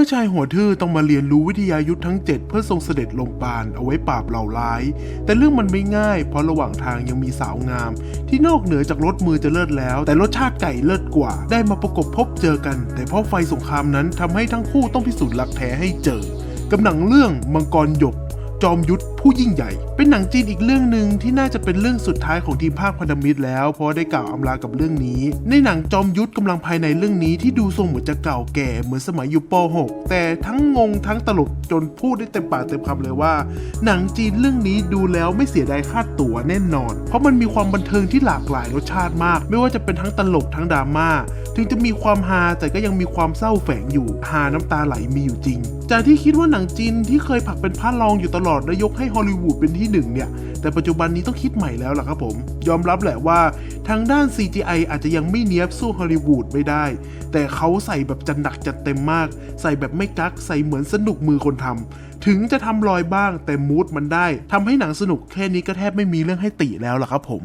มื่อชายหัวทื่อต้องมาเรียนรู้วิทยายุทธทั้ง 7 เพื่อทรงเสด็จลงปานเอาไว้ปราบเหล่าร้าย แต่เรื่องมันไม่ง่าย เพราะระหว่างทางยังมีสาวงาม ที่นอกเหนือจากรสมือจะเลิศแล้ว แต่รสชาติไก่เลิศกว่า ได้มาประกบพบเจอกัน แต่เพราะไฟสงครามนั้นทำให้ทั้งคู่ต้องพิสูจน์รักแท้ให้เจอ กับหนังเรื่องมังกรหยก จอมยุทธผู้ยิ่งใหญ่ เป็นหนังจีนอีกเรื่องหนึ่งที่น่าจะเป็นเรื่องสุดท้ายของทีมภาคพันธมิตรแล้ว เพราะได้กล่าวอำลากับเรื่องนี้ ในหนังจอมยุทธกำลังภายในเรื่องนี้ที่ดูทรงเหมือนจะเก่าแก่เหมือนสมัยอยู่ป .6 แต่ทั้งงงทั้งตลกจนพูดได้เต็มปากเต็มคำเลยว่า หนังจีนเรื่องนี้ดูแล้วไม่เสียดายค่าตั๋วแน่นอน เพราะมันมีความบันเทิงที่หลากหลายรสชาติมาก ไม่ว่าจะเป็นทั้งตลกทั้งดราม่าถึงจะมีความฮาแต่ก็ยังมีความเศร้าแฝงอยู่ฮาน้ำตาไหลมีอยู่จริง จากที่คิดว่าหนังจีนที่เคยผลักเป็นพระรองอยู่ตลอดและยกให้ฮอลลีวูดเป็นที่หนึ่งเนี่ย แต่ปัจจุบันนี้ต้องคิดใหม่แล้วล่ะครับผม ยอมรับแหละว่าทางด้าน CGI อาจจะยังไม่เนี้ยบสู้ฮอลลีวูดไม่ได้ แต่เขาใส่แบบจัดหนักจัดเต็มมาก ใส่แบบไม่กักใส่เหมือนสนุกมือคนทำถึงจะทำรอยบ้างแต่มูดมันได้ทำให้หนังสนุกแค่นี้ก็แทบไม่มีเรื่องให้ติแล้วล่ะครับผม